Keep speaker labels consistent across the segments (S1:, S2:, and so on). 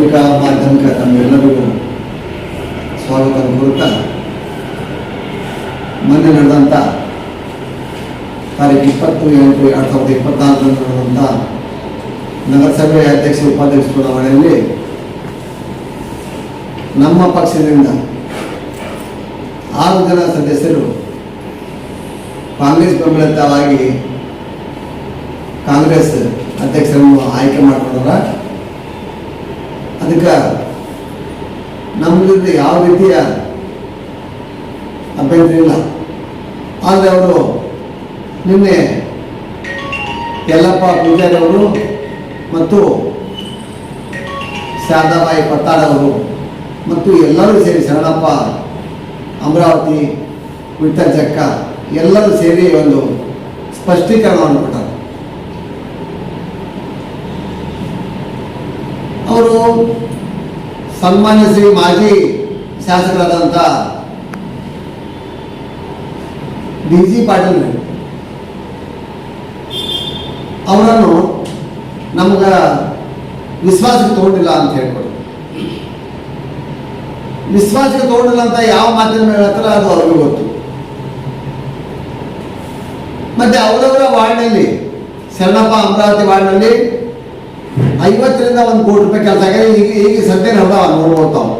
S1: ಪತ್ರಿಕಾ ಮಾಧ್ಯಮಿಕ ತಮ್ಮೆಲ್ಲರಿಗೂ ಸ್ವಾಗತ ಕೋರುತ್ತಾ, ಮೊನ್ನೆ ನಡೆದಂಥ ತಾರೀಕು ಇಪ್ಪತ್ತು ಎಂಟು ಎರಡು ಸಾವಿರದ ಇಪ್ಪತ್ನಾಲ್ಕರಂದು ನಡೆದಂಥ ನಗರಸಭೆ ಅಧ್ಯಕ್ಷ ಉಪಾಧ್ಯಕ್ಷ ಚುನಾವಣೆಯಲ್ಲಿ ನಮ್ಮ ಪಕ್ಷದಿಂದ ಆರು ಜನ ಸದಸ್ಯರು ಕಾಂಗ್ರೆಸ್ ಬೆಂಬಲಿತವಾಗಿ ಕಾಂಗ್ರೆಸ್ ಅಧ್ಯಕ್ಷರನ್ನು ಆಯ್ಕೆ ಮಾಡ್ಕೊಂಡ್ರ ಅದಕ್ಕೆ ನಮ್ಮದಿಂದ ಯಾವ ರೀತಿಯ ಅಭ್ಯಂತರ ಇಲ್ಲ. ಆದರೆ ಅವರು ನಿನ್ನೆ ಯಲ್ಲಪ್ಪ ಪೂಜಾರಿ ಅವರು ಮತ್ತು ಶಾರದಾಬಾಯಿ ಪಟ್ಟಾಡವರು ಮತ್ತು ಎಲ್ಲರೂ ಸೇರಿ ಶರಣಪ್ಪ, ಅಮರಾವತಿ ವಿಠಲ್ ಜಕ್ಕ ಎಲ್ಲರೂ ಸೇರಿ ಒಂದು ಸ್ಪಷ್ಟೀಕರಣವನ್ನು ಕೊಟ್ಟರು ಅವರು ಸನ್ಮಾನ್ಯ ಶ್ರೀ ಮಾಜಿ ಶಾಸಕರಾದಂಥ ಡಿ ಜಿ ಪಾಟೀಲ್ ಅವರನ್ನು ನಮ್ಗೆ ವಿಶ್ವಾಸಕ್ಕೆ ತಗೊಂಡಿಲ್ಲ ಅಂತ ಹೇಳ್ಕೊಡು. ವಿಶ್ವಾಸಕ್ಕೆ ತಗೊಂಡಿಲ್ಲ ಅಂತ ಯಾವ ಮಾಧ್ಯಮ ಹೇಳ್ತಾರೆ ಅದು ಅವ್ರಿಗೂ ಗೊತ್ತು. ಮತ್ತೆ ಅವರವರ ವಾರ್ಡ್ನಲ್ಲಿ ಶರಣಪ್ಪ ಅಮರಾವತಿ ವಾರ್ಡ್ನಲ್ಲಿ ಐವತ್ತರಿಂದ ಒಂದು ಕೋಟಿ ರೂಪಾಯಿ ಕೆಲಸ ಆಗಿದೆ. ಈಗ ಈಗ ಸದ್ಯ ನಡೆದಾವ ನೋಡ್ಬೋದು ತಾವು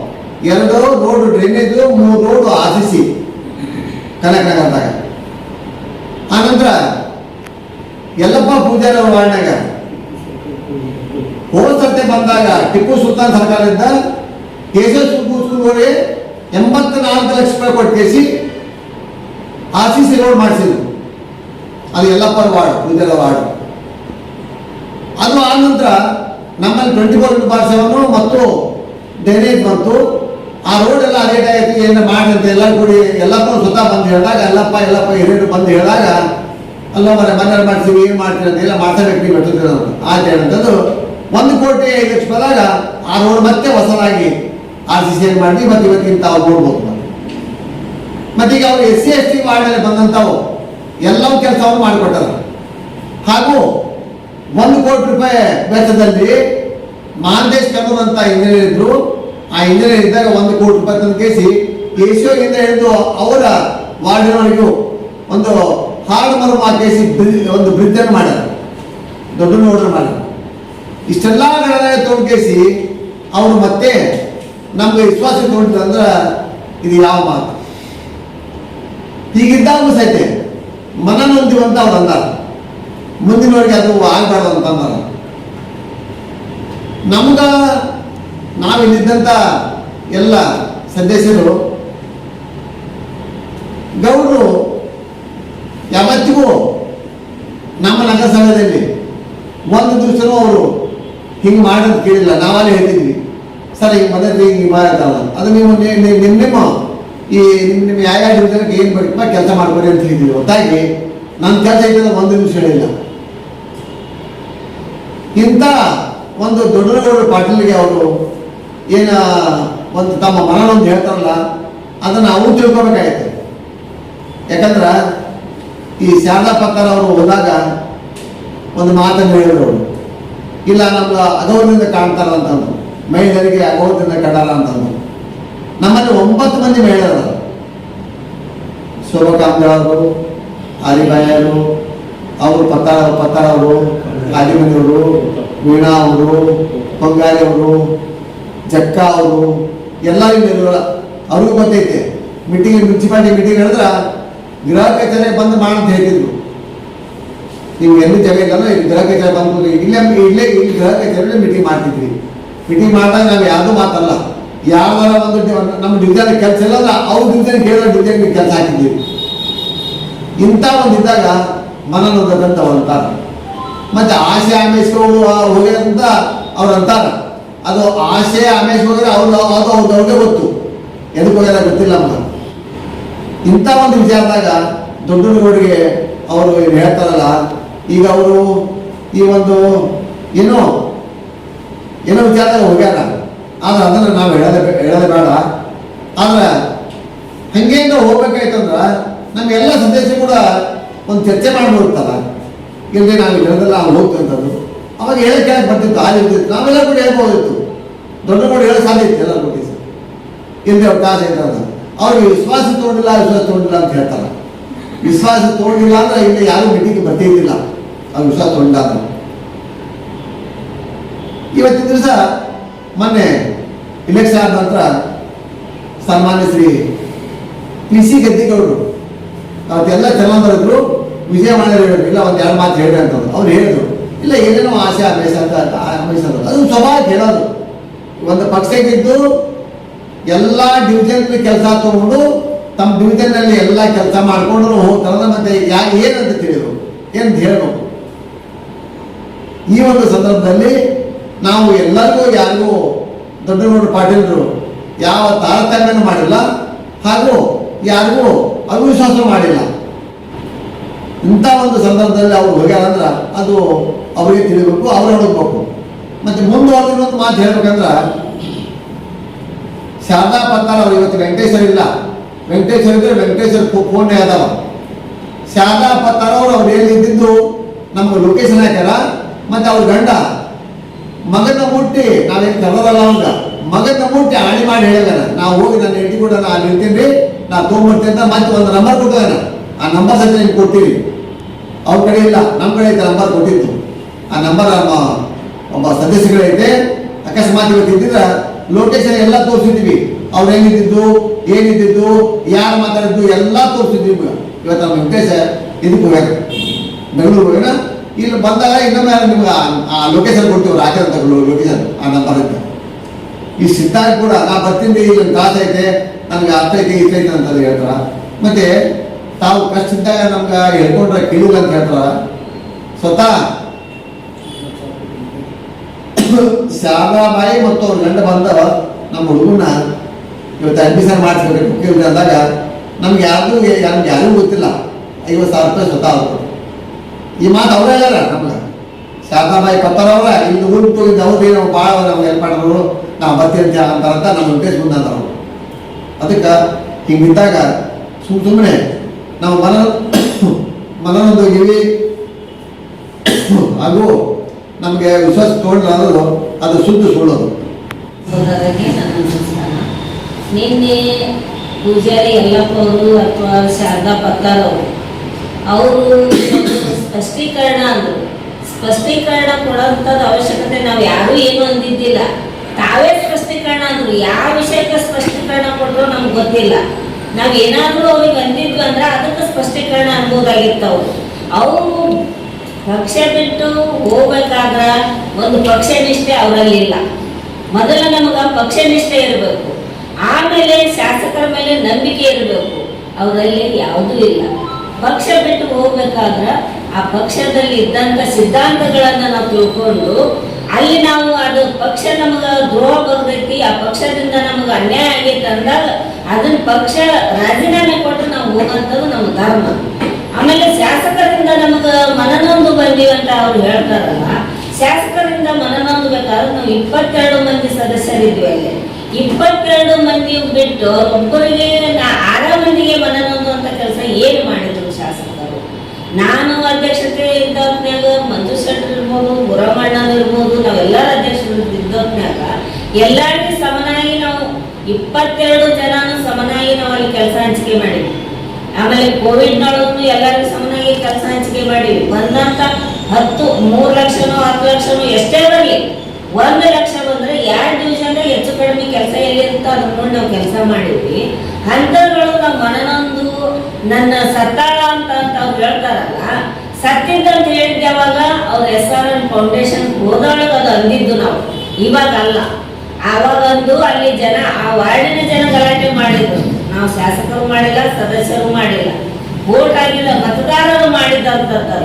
S1: ಎರಡು ರೋಡ್ ಡ್ರೈನೇಜ್ ಮೂರು road R C C connect ಆಗಂತಾಗ ಆನಂತರ ಯಲ್ಲಪ್ಪ ಪೂಜಾರಿ ಅವ್ರ ವಾರ್ಡ್ನಾಗ ಹೋದ ಸರ್ತೆ ಬಂದಾಗ ಟಿಪ್ಪು ಸುಲ್ತಾನ್ ಸರ್ಕಾರದಿಂದ ಕೇಶವ ಸ್ಕೂಲ್ ಎಂಬತ್ನಾಲ್ಕು ಲಕ್ಷ ರೂಪಾಯಿ ಕೊಟ್ಟು ಕೇಸಿ ಆರ್ ಸಿ ಸಿ ರೋಡ್ ಮಾಡಿಸಿದ್ರು. ಅದು ಯಲ್ಲಪ್ಪ ವಾರ್ಡ್, ಪೂಜಾರ ವಾರ್ಡ್. ಅದು ಆ ನಂತರ ನಮ್ಮಲ್ಲಿ twenty four into bar seven ಮತ್ತು ಡ್ರೈನೇಜ್ ಬಂತು. ಆ ರೋಡ್ ಎಲ್ಲ ಅದೇ ಆಯಿತು ಏನು ಮಾಡಿ ಅಂತ ಎಲ್ಲ ಕೂಡಿ ಎಲ್ಲಪ್ಪ ಸ್ವತಃ ಬಂದು ಹೇಳಿದಾಗ ಎಲ್ಲಪ್ಪ ಎಲ್ಲಪ್ಪ ಹಿರಿಯರು ಬಂದು ಹೇಳಿದಾಗ, ಅಲ್ಲ ಮನೆ ಮನೆ ಮಾಡ್ತೀವಿ, ಏನು ಮಾಡ್ತೀವಿ ಅಂತ ಎಲ್ಲ ಮಾತಾಡಕ್ಕೆ ನೀವು ಬೆಟ್ಟಿದ್ರು ಆಯ್ತು ಅಂತಂದು ಒಂದು ಕೋಟಿ ಐದು ಲಕ್ಷ ಬಂದಾಗ ಆ ರೋಡ್ ಮತ್ತೆ ಹೊಸದಾಗಿ ಆರ್ ಸಿ ಸಿ ಮಾಡಿ ಮತ್ತೆ ಇವತ್ತಿನ ತಾವು ನೋಡ್ಬೋದು ಮತ್ತೆ. ಈಗ ಅವರು ಎಸ್ ಸಿ ಎಸ್ ಟಿ ಮೇಲೆ ಬಂದಂಥವು ಎಲ್ಲವೂ ಕೆಲಸವನ್ನು ಮಾಡಿಕೊಟ್ಟಾರ ಹಾಗೂ ಒಂದು ಕೋಟಿ ರೂಪಾಯಿ ವೆಚ್ಚದಲ್ಲಿ ಮಾಂದೇಶ್ ಕನ್ನೂರ್ ಅಂತ ಇಂಜಿನಿಯರ್ ಇದ್ರು. ಆ ಇಂಜಿನಿಯರ್ ಇದ್ದಾಗ ಒಂದು ಕೋಟಿ ರೂಪಾಯಿ ತಂದು ಕೇಸಿ ಕೇಸಿಯೋಗಿಂದ ಹಿಡಿದು ಅವರ ವಾರ್ಡಿನವರೆಗೂ ಒಂದು ಹಾಳು ಮರು ಕೇಸಿ ಒಂದು ಬ್ರಿಡ್ಜ್ ಅನ್ನು ಮಾಡ್ಯಾರ ದೊಡ್ಡ ನೋಡ್ರು ಮಾಡ್ಯಾರ ಇಷ್ಟೆಲ್ಲ ತಗೊಂಡು ಕೇಸಿ ಅವರು ಮತ್ತೆ ನಮ್ಗೆ ವಿಶ್ವಾಸ ತಗೊಂಡ್ರು ಅಂದ್ರೆ ಇದು ಯಾವ ಮಾತು. ಹೀಗಿದ್ದಾಗೂ ಸಹಿತ ಮನನೊಂದಿವಂತ ಅವ್ರು ಅಂದಾರ. ಮುಂದಿನವರಿಗೆ ಅದು ಆಗಬಾರ್ದು ಅಂತ ಅಂದಾರ ನಮ್ಗ ನಾವಿಲ್ಲಿದ್ದಂಥ ಎಲ್ಲ ಸದಸ್ಯರು ಗೌಡರು ಯಾವತ್ತಿಗೂ ನಮ್ಮ ನಗರಸಭೆಯಲ್ಲಿ ಒಂದು ದಿವಸನೂ ಅವರು ಹಿಂಗೆ ಮಾಡೋದು ಕೇಳಿಲ್ಲ. ನಾವಲ್ಲೇ ಹೇಳಿದ್ವಿ ಸರ್ ಈಗ ಮನೇಲಿ ಹಿಂಗೆ ಮಾಡಿದಲ್ಲ ಅದು ನೀವು ನಿಮ್ಮ ನಿಮ್ಮ ಈ ನಿಮ್ಮ ನಿಮ್ಮ ಯಾವ ಯಾವ ಏನು ಬರೀ ಕೆಲಸ ಮಾಡ್ಕೊಡಿ ಅಂತ ಹೇಳಿದ್ವಿ ಹೊತ್ತಾಗಿ ನನ್ನ ಕೆಲಸ ಇದ್ದಿಲ್ಲ ಒಂದು ನಿಮಿಷ ಹೇಳಿಲ್ಲ. ಇಂಥ ಒಂದು ದೊಡ್ಡಗೌಡರು ಪಾಟೀಲ್ಗೆ ಅವರು ಏನ ಒಂದು ತಮ್ಮ ಮನನೊಂದು ಹೇಳ್ತಾರಲ್ಲ, ಅದನ್ನು ಅವ್ರು ತಿಳ್ಕೊಬೇಕಾಯ್ತು ಯಾಕಂದ್ರೆ ಈ ಶಾರದಾ ಪಕ್ಕರ್ ಅವರು ಹೋದಾಗ ಒಂದು ಮಾತನ್ನು ಹೇಳಿದ್ರು ಇಲ್ಲ ನಮ್ಗೆ ಅಗೌರದಿಂದ ಕಾಣ್ತಾರ ಅಂತಂದ್ರು ಮಹಿಳೆಯರಿಗೆ ಅಗೌರದಿಂದ ಕಂಡಾರ ಅಂತಂದ್ರು ನಮ್ಮಲ್ಲಿ ಒಂಬತ್ತು ಮಂದಿ ಮಹಿಳೆಯರು ಶೋಭಕಾಂತವರು ಆಲಿಬಾಯರು ಅವರು ಪತ್ತಾರ ಪತ್ತಾರ ಆದಿಮನಿಯವರು ವೀಣಾ ಅವರು, ಬಂಗಾರಿ ಅವರು ಜಕ್ಕ ಅವರು ಎಲ್ಲರಿಗೂ ಅವ್ರಿಗೂ ಗೊತ್ತೈತೆ ಮೀಟಿಂಗ್ ಮುನ್ಸಿಪಾಲಿಟಿ ಮೀಟಿಂಗ್ ಹೇಳಿದ್ರೆ ಗೃಹ ಕಚೇರಿ ಬಂದು ಮಾಡಂತ ಹೇಳಿದ್ರು ನೀವು ಎಲ್ಲಿ ಜಾಗ ಇಲ್ಲಲ್ಲ ಇಲ್ಲಿ ಗೃಹ ಕಚೇರಿ ಬಂದು ಇಲ್ಲೇ ಇಲ್ಲೇ, ಇಲ್ಲಿ ಗೃಹ ಕಚೇರಿ ಮೀಟಿಂಗ್ ಮಾಡ್ತಿದ್ವಿ ಮೀಟಿಂಗ್ ಮಾಡಿದಾಗ ನಾವು ಯಾವುದೂ ಮಾತಲ್ಲ. ಯಾವ್ದಾರ ಒಂದು ನಮ್ಮ ಡಿವಿಜನ್ ಕೆಲಸ ಇಲ್ಲ ಅಂದ್ರೆ ಅವ್ರ ಡಿವಿಜನ್ ಕೇಳೋ ಡಿವಿಜನ್ ಕೆಲಸ ಹಾಕಿದ್ದೀವಿ. ಇಂಥ ಒಂದು ಇದ್ದಾಗ ಮನನೊಂದಂತ ಅಂತಾರ ಮತ್ತೆ ಆಸೆ ಹೋಗಿ ಅಂತ ಅವ್ರು ಅಂತಾರ. ಅದು ಆಸೆ ಆಮೇಶ್ ಹೋಗಿದ್ರೆ ಅವ್ರು ಅದು ಅವ್ರದ್ದು ಅವ್ರಿಗೆ ಗೊತ್ತು. ಎದಕ್ಕೆ ಹೋಗ್ಯಾರ ಗೊತ್ತಿಲ್ಲ ಅಂತ ಇಂಥ ಒಂದು ವಿಚಾರದಾಗ ದೊಡ್ಡ ದೊಡ್ಡಗೌಡರಿಗೆ ಅವರು ಏನು ಹೇಳ್ತಾರಲ್ಲ, ಈಗ ಅವರು ಈ ಒಂದು ಏನೋ ಏನೋ ವಿಚಾರದಾಗ ಹೋಗ್ಯಾರ. ಆದ್ರೆ ಅದನ್ನು ನಾವು ಹೇಳೋದೇ ಹೇಳೋದೇ ಬೇಡ. ಆದ್ರೆ ಹಂಗೇಂಗ ಹೋಗ್ಬೇಕಾಯ್ತಂದ್ರ ನಮ್ಗೆಲ್ಲ ಸಂದೇಶ ಕೂಡ ಒಂದು ಚರ್ಚೆ ಮಾಡ್ಬಿಡ್ತಲ್ಲ ಇಲ್ಲಿ ನಾನು ಹೇಳಿದ್ರೆ ಅವ್ರು ಹೋಗ್ತಂಥದ್ದು ಅವಾಗ ಹೇಳಕ್ಕೆ ಯಾಕೆ ಬರ್ತಿತ್ತು? ಹಾಲು ಇರ್ತಿತ್ತು. ನಾವೆಲ್ಲ ಕೂಡ ಹೇಳ್ಬೋದಿತ್ತು ದೊಡ್ಡ ನೋಡಿ ಹೇಳೋ ಸಾಧ್ಯ ಇತ್ತು ಎಲ್ಲ ಕೊಟ್ಟಿ ಸರ್. ಹಿಂದೆ ಅವ್ರ ಕಾಸು ಐತೆ ಅವ್ರಿಗೆ ವಿಶ್ವಾಸ ತೋಡಿಲ್ಲ ವಿಶ್ವಾಸ ತೋಡಿಲ್ಲ ಅಂತ ಹೇಳ್ತಾರೆ. ವಿಶ್ವಾಸ ತೋಡಿಲ್ಲ ಅಂದ್ರೆ ಇಲ್ಲಿ ಯಾರು ಮೀಟಿಂಗ್ ಬರ್ತಿದ್ದಿಲ್ಲ ಅವ್ರು ವಿಶ್ವಾಸ ಅಂದ್ರೆ. ಇವತ್ತಿನ ದಿವಸ ಮೊನ್ನೆ ಇಲೆಕ್ಷನ್ ಆದ ನಂತರ ಸನ್ಮಾನ್ಯ ಶ್ರೀ ಪಿ ಸಿ ಗದ್ದಿಗೌಡರು, ಅವತ್ತೆಲ್ಲ ಚಲನದವರು ವಿಜಯ ಮಾಡಿದ್ರು ಇಲ್ಲ, ಒಂದು ಎರಡು ಮಾತು ಹೇಳಿ ಅಂತ ಅವ್ರು. ಹೇಳಿದ್ರು, ಇಲ್ಲ, ಏನೇನೋ ಆಸೆ ಆಮೇಶ ಅಂತ ಆಮೇಶಂದ್ರು ಅದು ಸ್ವಭಾವ ಹೇಳೋದು ಒಂದು ಪಕ್ಷಕ್ಕಿದ್ದು ಎಲ್ಲ ಡಿವಿಜನ್ ಕೆಲಸ ತಗೊಂಡು, ತಮ್ಮ ಡಿವಿಷನ್ನಲ್ಲಿ ಎಲ್ಲ ಕೆಲಸ ಮಾಡ್ಕೊಂಡು ಹೋಗ್ತಾರ ಮತ್ತೆ ಯಾಕೆ ಏನಂತ ತಿಳಿದ್ರು ಏನಂತ ಹೇಳಬೇಕು? ಈ ಒಂದು ಸಂದರ್ಭದಲ್ಲಿ ನಾವು ಎಲ್ಲರಿಗೂ, ಯಾರಿಗೂ ದೊಡ್ಡಗೌಡರು ಪಾಟೀಲರು ಯಾವ ತಾರತಮ್ಯನೂ ಮಾಡಿಲ್ಲ, ಹಾಗೂ ಯಾರಿಗೂ ಅವಿಶ್ವಾಸ ಮಾಡಿಲ್ಲ. ಇಂಥ ಒಂದು ಸಂದರ್ಭದಲ್ಲಿ ಅವ್ರು ಹೋಗ್ಯಾರಂದ್ರ ಅದು ಅವರಿಗೆ ತಿಳಿಬೇಕು, ಅವ್ರು ಹುಡುಕ್ಬೇಕು. ಮತ್ತೆ ಮುಂದುವರೆದಿರೋದು ಮಾತು ಹೇಳ್ಬೇಕಂದ್ರ, ಶಾರದಾ ಪತ್ತಾರ ಅವ್ರು ಇವತ್ತು ವೆಂಕಟೇಶ್ವರ ಇಲ್ಲ. ವೆಂಕಟೇಶ್ವರ ಇದ್ರೆ ವೆಂಕಟೇಶ್ವರ ಫೋನ್ ಅದಾವ ಶಾರದಾ ಪತ್ತಾರ ಅವ್ರು ಅವ್ರು ಎಲ್ಲಿದ್ದು ನಮ್ಗೆ ಲೊಕೇಶನ್ ಹಾಕ್ಯಾರ. ಮತ್ತೆ ಅವ್ರ ಗಂಡ, ಮಗನ ಮುಟ್ಟಿ ನಾವೇನು ಕರೆದಲ್ಲ ಅವಂಗ. ಮಗನ ಮುಟ್ಟಿ ಹಾಳಿ ಮಾಡಿ ಹೇಳಿದಾನ. ನಾವು ಹೋಗಿ ನನ್ನ ಹೆಂಡತಿ ಕೂಡ ನಾನು ಇರ್ತೀನಿ ನಾ ತೊಗೊಂಬರ್ತೀನಿ ಅಂತ ಮತ್ತೆ ಒಂದು ನಂಬರ್ ಕೊಟ್ಟಿದ್ದಾನ ಆ ನಂಬರ್ ಸಹಿತ ನಿಮ್ಗೆ ಕೊಡ್ತೀವಿ ಅವ್ರ ಕಡೆ ಇಲ್ಲ ನಮ್ಮ ಕಡೆ ಐತೆ ನಂಬರ್ ಕೊಟ್ಟಿತ್ತು. ಆ ನಂಬರ್ ಒಬ್ಬ ಸದಸ್ಯಗಳೈತೆ ಅಕಸ್ಮಾತ್ ಇವತ್ತಿದ್ದಿದ್ರೆ ಲೊಕೇಶನ್ ಎಲ್ಲ ತೋರಿಸಿದ್ವಿ ಅವ್ರು ಹೆಂಗಿದ್ದು ಏನಿದ್ದಿದ್ದು, ಯಾರು ಮಾತಾಡಿದ್ದು ಎಲ್ಲ ತೋರಿಸಿದ್ವಿ ಇವತ್ತು ನಮ್ಮ ವೆಂಕಟೇಶ ಇದಕ್ಕೆ ಹೋಗ್ಯಾರ ಬೆಂಗಳೂರು ಹೋಗ್ಯಾನ. ಇಲ್ಲಿ ಬಂದಾಗ ಇನ್ನೊಮ್ಮೆ ನಿಮ್ಗೆ ಆ- ಲೊಕೇಶನ್ ಕೊಡ್ತೀವಿ ರಾಕಿರಂತ ಲೊಕೇಶನ್ ಆ ನಂಬರ್ ಐತೆ. ಈ ಸಿದ್ಧಾರ್ಥ ಕೂಡ ನಾ ಬರ್ತೀನಿ ಇಲ್ಲಿ ಕಾಸೈತೆ ನನ್ಗೆ ಅರ್ಥ ಐತೆ ಇಷ್ಟ ಐತೆ ಅಂತ ಹೇಳ್ತಾರ. ಮತ್ತೆ ತಾವು ಕಷ್ಟ ಇದ್ದಾಗ ನಮ್ಗೆ ಹೇಳ್ಕೊಂಡ್ರೆ ಕೇಳಿಲ್ಲ ಅಂತ ಹೇಳ್ತಾರ. ಸ್ವತಃ ಶಾರದಾಬಾಯಿ ಮತ್ತು ಅವ್ರ ಗಂಡ ಬಂದ ನಮ್ಮ ಹುಡುಗನ ಇವತ್ತು ಅಡ್ಮಿಷನ್ ಮಾಡಿಸ್ಬೇಕು ಕೇಳಿದ್ರೆ ಅಂದಾಗ, ನಮ್ಗೆ ಯಾರಿಗೂ ನಮ್ಗೆ ಯಾರಿಗೂ ಗೊತ್ತಿಲ್ಲ. ಐವತ್ತು ಸಾವಿರ ರೂಪಾಯಿ ಸ್ವತಃ ಅವರು ಈ ಮಾತು ಅವರೇ ಹೇಳ್ಯಾರ ನಮ್ಗೆ. ಶಾರದಾಬಾಯಿ ಪತ್ತಾರ ಅವ್ರ ಇಲ್ಲಿ ಊರು ಹೋಗಿದ್ದು ಅವ್ರು ನಾವು ಭಾಳ ನಮ್ಗೆ ಹೆಲ್ಪ್ ಮಾಡೋರು ನಾವು ಬರ್ತೀವಿ ಅಂತ ನಮ್ಮ ಉದ್ದೇಶ ಮುಂದೆ ಅದಕ್ಕ ಅವ್ರು ಅದಕ್ಕೆ ಹಿಂಗಿದ್ದಾಗ ಸುಮ್ ಸುಮ್ಮನೆ ನಾವು ಮನ ಮನನೊಂದೋಗಿವಿ ಹಾಗೂ ನಮಗೆ ವಿಶ್ವಾಸ ತಗೊಂಡ್ರೆ ಅದು ಸುದ್ದು ಸುಳ್ಳೋದು.
S2: ನನ್ನ ಪೂಜಾರಿ ಎಲ್ಲಪ್ಪವರು ಅಥವಾ ಶಾರದಾ ಪತ್ತಾರವರು ಅವರು ಸ್ಪಷ್ಟೀಕರಣ ಅಂದರು. ಸ್ಪಷ್ಟೀಕರಣ ಕೊಡೋಂಥದ್ದು ಅವಶ್ಯಕತೆ ನಾವು ಯಾರೂ ಏನು ಅಂದಿದ್ದಿಲ್ಲ. ತಾವೇ ಸ್ಪಷ್ಟೀಕರಣ ಅಂದರು. ಯಾವ ವಿಷಯಕ್ಕೆ ಸ್ಪಷ್ಟೀಕರಣ ಕೊಟ್ಟರು ನಮ್ಗೆ ಗೊತ್ತಿಲ್ಲ. ನಾವು ಏನಾದರೂ ಅವ್ರಿಗೆ ಸ್ಪಷ್ಟೀಕರಣ ಅನ್ಬೋದಾಗಿತ್ತು ಅವರು ಅವರು ಪಕ್ಷ ಬಿಟ್ಟು ಹೋಗ್ಬೇಕಾದ್ರ ಒಂದು ಪಕ್ಷ ನಿಷ್ಠೆ ಅವರಲ್ಲಿಲ್ಲ. ಮೊದಲ ನಮಗ ಪಕ್ಷ ನಿಷ್ಠೆ ಇರಬೇಕು. ಆಮೇಲೆ ಶಾಸಕರ ಮೇಲೆ ನಂಬಿಕೆ ಇರಬೇಕು. ಅವರಲ್ಲಿ ಯಾವುದೂ ಇಲ್ಲ. ಪಕ್ಷ ಬಿಟ್ಟು ಹೋಗ್ಬೇಕಾದ್ರ ಆ ಪಕ್ಷದಲ್ಲಿ ಇದ್ದಂತ ಸಿದ್ಧಾಂತಗಳನ್ನ ನಾವು ತಿಳ್ಕೊಂಡು ಅಲ್ಲಿ ನಾವು ಅದು ಪಕ್ಷ ನಮಗ ದ್ರೋಹ ಬರ್ತೈತಿ ಆ ಪಕ್ಷದಿಂದ ನಮಗೆ ಅನ್ಯಾಯ ಆಗೈತೆ ಅಂದಾಗ ಅದನ್ನ ಪಕ್ಷ ರಾಜೀನಾಮೆ ಕೊಟ್ಟು ನಾವು ಹೋಗಂತದ್ದು ನಮ್ಮ ಧರ್ಮ. ಆಮೇಲೆ ಶಾಸಕರಿಂದ ನಮಗ ಮನನೊಂದು ಬಂದಿವಿ ಅಂತ ಅವ್ರು ಹೇಳ್ತಾರಲ್ಲ, ಶಾಸಕರಿಂದ ಮನನೊಂದು ಬೇಕಾದ್ರೆ ನಾವು ಇಪ್ಪತ್ತೆರಡು ಮಂದಿ ಸದಸ್ಯರಿದ್ವಿ ಅಲ್ಲಿ. ಇಪ್ಪತ್ತೆರಡು ಮಂದಿ ಬಿಟ್ಟು ಒಬ್ಬರಿಗೆ ಆರ ಮಂದಿಗೆ ಮನನೊಂದು ಅಂತ ಕೆಲಸ ಏನು ಮಾಡಿದ್ರು ಶಾಸಕರು? ನಾನು ಅಧ್ಯಕ್ಷತೆ ಇದ್ದವ್ರನ್ಯಾಗ ಮಂಜು ಶೆಟ್ಟರ್ ಇರ್ಬೋದು ಗುರಮಣ್ಣನ್ ಇರ್ಬೋದು, ನಾವೆಲ್ಲರ ಅಧ್ಯಕ್ಷರು ಇದ್ದವ್ರನ್ಯಾಗ, ಎಲ್ಲರಿಗೂ ಇಪ್ಪತ್ತೆರಡು ಜನನು ಸಮನಾಗಿ ಅಲ್ಲಿ ಕೆಲಸ ಹಂಚಿಕೆ ಮಾಡಿದ್ವಿ ಆಮೇಲೆ ಕೋವಿಡ್ ನೊಳಗೂ ಎಲ್ಲರಿಗೂ ಸಮನಾಗಿ ಕೆಲಸ ಹಂಚಿಕೆ ಮಾಡಿವಿ ಬಂದಂತ ಹತ್ತು, ಮೂರು ಲಕ್ಷನೋ, ಹತ್ತು ಲಕ್ಷನೋ ಎಷ್ಟೇ ಬರಲಿ, ಒಂದು ಲಕ್ಷ ಬಂದ್ರೆ ಎರಡು ಡಿವಿಷನ್ ಹೆಚ್ಚು ಕಡಿಮೆ ಕೆಲಸ ಎಲ್ಲಿ ಅಂತ ಅದನ್ನ ನೋಡಿ ನಾವು ಕೆಲಸ ಮಾಡಿದ್ವಿ. ಹಂತಗಳು ನಮ್ಮ ಮನನೊಂದು ನನ್ನ ಸತ್ತಾಳ ಅಂತ ಅಂತ ಅವ್ರು ಹೇಳ್ತಾರಲ್ಲ ಸತ್ತಿದ್ದಂತ ಹೇಳಿದ್ದೆ ಅವಾಗ ಅವ್ರ ಎಸ್ ಆರ್ ಎನ್ ಫೌಂಡೇಶನ್ ಹೋದೊಳಗೆ ಅದು ಅಂದಿದ್ದು ನಾವು. ಇವಾಗ ಅಲ್ಲ ಆವಾಗಂದು ಅಲ್ಲಿ ಜನ ಆ ವಾರ್ಡಿನ ಜನ ಗಲಾಟೆ ಮಾಡಿದ್ರು. ನಾವು ಶಾಸಕರು ಮಾಡಿಲ್ಲ ಸದಸ್ಯರು ಮಾಡಿಲ್ಲ. ಓಟ್ ಆಗಿಲ್ಲ ಮತದಾರರು ಮಾಡಿದಂತದ್ದು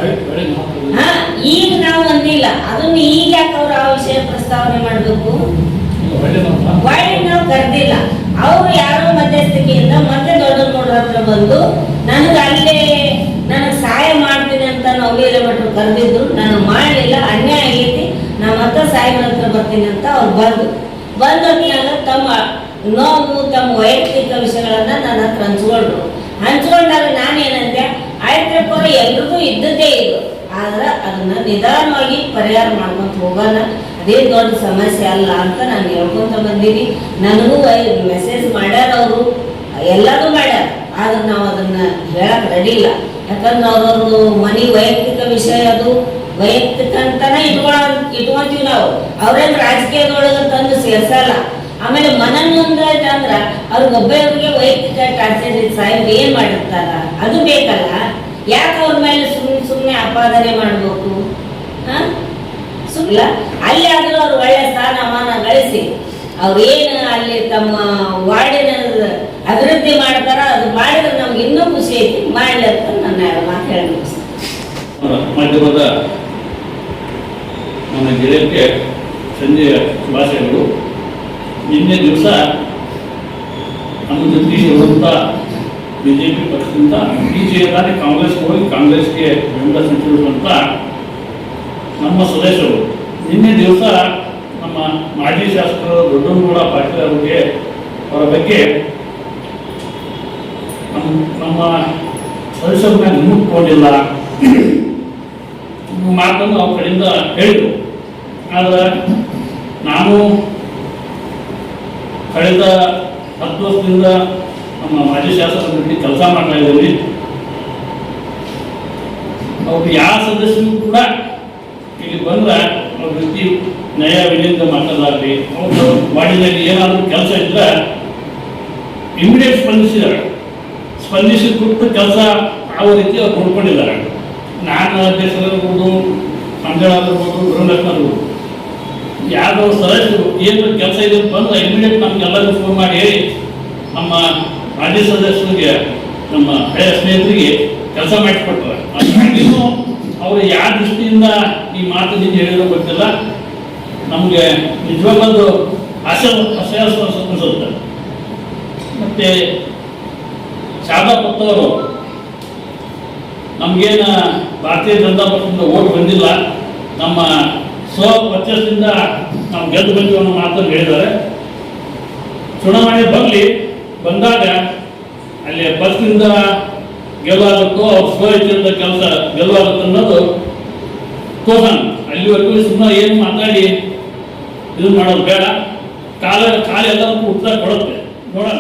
S2: ಹಾ ಈಗ ನಾವು ಅಂದಿಲ್ಲ. ಅದನ್ನ ಈಗ ಯಾಕೆ ಅವ್ರು ಆ ವಿಷಯ ಪ್ರಸ್ತಾವನೆ ಮಾಡಬೇಕು? ಒಳ್ಳೆ ನಾವು ಕರೆದಿಲ್ಲ. ಅವರು ಯಾರೋ ಮಧ್ಯಸ್ಥಿಕೆಯಿಂದ ಮತ್ತೆ ದೊಡ್ಡ ನೋಡ್ರ ಹತ್ರ ಬಂದು ನನಗೆ ಅಲ್ಲೇ ನನಗೆ ಸಹಾಯ ಮಾಡ್ತೀನಿ ಅಂತ ನವಲೇಲೆ ಭಟ್ರು ಕರೆದಿದ್ರು. ನಾನು ಮಾಡಲಿಲ್ಲ ಅನ್ಯಾಯ ಆಗೈತಿ. ನಾ ಮತ್ತೆ ಸಾಹೇಬ್ರ ಹತ್ರ ಬರ್ತೀನಿ ಅಂತ ಅವ್ರು ಬಂದು ಬಂದಾಗ ತಮ್ಮ ನೋವು, ತಮ್ಮ ವೈಯಕ್ತಿಕ ವಿಷಯಗಳನ್ನ ನನ್ನ ಹತ್ರ ಹಂಚ್ಕೊಂಡ್ರು. ಹಂಚ್ಕೊಂಡಾಗ ನಾನೇನಂದೆ, ಆಯ್ತಪ್ಪ, ಎಲ್ರಿಗೂ ಇದ್ದದ್ದೇ ಇದು. ಆದ್ರೆ ಅದನ್ನ ನಿಧಾನವಾಗಿ ಪರಿಹಾರ ಮಾಡ್ಕೊಂತ ಹೋಗೋಣ. ಅದೇ ದೊಡ್ಡ ಸಮಸ್ಯೆ ಅಲ್ಲ ಅಂತ ನಾನು ಹೇಳ್ಕೊಂತ ಬಂದೀನಿ. ನನಗೂ ಮೆಸೇಜ್ ಮಾಡ್ಯಾರ ಅವರು. ಎಲ್ಲರೂ ಮಾಡ್ಯಾರ. ಆದ್ರೆ ನಾವು ಅದನ್ನ ಹೇಳಕ್ ರೆಡಿ ಇಲ್ಲ. ಯಾಕಂದ್ರೆ ಅವ್ರವ್ರದ್ದು ಮನಿ ವೈಯಕ್ತಿಕ ವಿಷಯ ಅದು. ವೈಯಕ್ತಿಕ ಅಂತಾನೆ ಇಟ್ಕೊಳ ಇಟ್ಕೊಂತೀವಿ ನಾವು. ಅವ್ರೇನ್ ರಾಜಕೀಯದೊಳಗೆ ತಂದು ಸೇರ್ಸಲ್ಲ. ಆಮೇಲೆ ಮನನೊಂದಾಯ್ತು ಅಂದ್ರ ಅವ್ರಿಗೆ ಒಬ್ಬೊಬ್ಬರಿಗೆ ವೈಯಕ್ತಿಕ ಟಾರ್ಚರ್ ಸಾಹೇಬ್ ಏನ್ ಮಾಡಿರ್ತಾರ? ಅದು ಬೇಕಲ್ಲ. ಯಾಕೆ ಅವ್ರ ಮೇಲೆ ಸುಮ್ಮನೆ ಸುಮ್ಮನೆ ಆಪಾದನೆ ಮಾಡಬೇಕು? ಸುಮ್ಲ ಅಲ್ಲಿ ಆದ್ರೂ ಅವ್ರು ಒಳ್ಳೆ ಸ್ಥಾನಮಾನ ಗಳಿಸಿ ಅವ್ರೇನ್ ಅಲ್ಲಿ ತಮ್ಮ ವಾರ್ಡಿನ ಅಭಿವೃದ್ಧಿ ಮಾಡ್ತಾರ, ಅದು ಮಾಡಿದ್ರೆ ನಮ್ಗೆ ಇನ್ನೂ ಖುಷಿ ಐತಿ. ಮಾಡ್ಲಿ ಅಂತ ನನ್ನ ಮಾತು
S3: ನನ್ನ ಗೆಳೆಯಕ್ಕೆ ಸಂಜೆಯ ಶುಭಾಶಯಗಳು. ನಿನ್ನೆ ದಿವಸ ನಮ್ಮ ಜೊತೆಗೆ ಇರುವಂಥ ಬಿ ಜೆ ಪಿ ಪಕ್ಷದಿಂದ ಈಚೆಗಾದ್ರೆ ಕಾಂಗ್ರೆಸ್ ಹೋಗಿ ಕಾಂಗ್ರೆಸ್ಗೆ ಬೆಂಬಲ ನಮ್ಮ ಸದಸ್ಯರು. ನಿನ್ನೆ ದಿವಸ ನಮ್ಮ ಮಾಜಿ ಶಾಸಕರು ದೊಡ್ಡನಗೌಡ ಪಾಟೀಲ್ ಅವರಿಗೆ ಅವರ ಬಗ್ಗೆ ನಮ್ಮ ನಮ್ಮ ಸದಸ್ಯರನ್ನ ನಿಮ್ಮಕೊಂಡಿಲ್ಲ ಮಾತನ್ನು ಅವ್ರ ಕಡೆಯಿಂದ ಹೇಳಿದರು. ಆದರೆ ನಾನು ಕಳೆದ ಹತ್ತು ವರ್ಷದಿಂದ ನಮ್ಮ ಮಾಜಿ ಶಾಸಕರ ಜೊತೆ ಕೆಲಸ ಮಾಡ್ತಾ ಇದ್ದೀವಿ ಅವ್ರು ಯಾವ ಸದಸ್ಯರು ಕೂಡ ಇಲ್ಲಿ ಬಂದ್ರೆ ಅವ್ರ ಜೊತೆ ನ್ಯಾಯ ವಿನಯದಿಂದ ಮಾತಾಡಲಾಗ್ಲಿ ಅವ್ರ ವಾರ್ಡಿನಲ್ಲಿ ಏನಾದರೂ ಕೆಲಸ ಇದ್ರೆ ಇಮಿಡಿಯೇಟ್ ಸ್ಪಂದಿಸಿದ್ದಾರೆ. ಸ್ಪಂದಿಸಿ ಕೊಟ್ಟು ಕೆಲಸ ಯಾವ ರೀತಿ ಅವ್ರು ನೋಡ್ಕೊಂಡಿದ್ದಾರೆ. ನಾನು ಆಗಿರ್ಬೋದು ಮಂಗಳಾಗಿರ್ಬೋದು ಗುರುಲಕ್ಷ್ಮರು ಯಾರೋ ಸದಸ್ಯರು ಏನು ಕೆಲಸ ಇದೆ ಬಂದ್ರೆ ಇಮಿಡಿಯೇಟ್ ನಮ್ಗೆಲ್ಲರಿಗೂ ಫೋನ್ ಮಾಡಿ ಹೇಳಿ. ನಮ್ಮ ರಾಜ್ಯ ಸದಸ್ಯರಿಗೆ, ನಮ್ಮ ಹಳೆಯ ಸ್ನೇಹಿತರಿಗೆ ಕೆಲಸ ಮಾಡಿಕೊಡ್ತಾರೆ ಅವರು ಯಾವ ದೃಷ್ಟಿಯಿಂದ ಈ ಮಾತು ನಿಂತು ಹೇಳಿರೋ ಗೊತ್ತಿಲ್ಲ. ನಮಗೆ ನಿಜವಾಗ್ಲೂ ಆಶೆ ಆಶಯಾಸ್ವಾಸ ಅನಿಸುತ್ತೆ. ಮತ್ತೆ ಶಾರದಾ ಪತ್ತವರು ನಮಗೇನು ಭಾರತೀಯ ಜನತಾ ಪಕ್ಷದಿಂದ ಓಟ್ ಬಂದಿಲ್ಲ. ನಮ್ಮ ಸ್ವ ವರ್ಚಸ್ಸಿಂದ ನಾವು ಗೆದ್ದು ಬಂದಿವಿ ಅನ್ನೋ ಮಾತನ್ನು ಹೇಳಿದ್ದಾರೆ. ಚುನಾವಣೆ ಬರಲಿ, ಬಂದಾಗ ಅಲ್ಲಿ ಬಸ್ಸಿಂದ ಗೆಲ್ಲುವಾಗುತ್ತೋ ಅವ್ರ ಸ್ವಚ್ಛದ ಕೆಲಸ ಗೆಲ್ಲುವಾಗುತ್ತೆ ಅನ್ನೋದು ತೋರ್ಸೋಣ ಅಲ್ಲಿವರೆಗೂ ಸುಮ್ಮನೆ ಏನು ಮಾತಾಡಿ ಇದು ಮಾಡೋದು ಬೇಡ. ಕಾಲ ಕಾಲ ಎಲ್ಲದಕ್ಕೂ ಉತ್ತರ ಕೊಡುತ್ತೆ. ನೋಡೋಣ.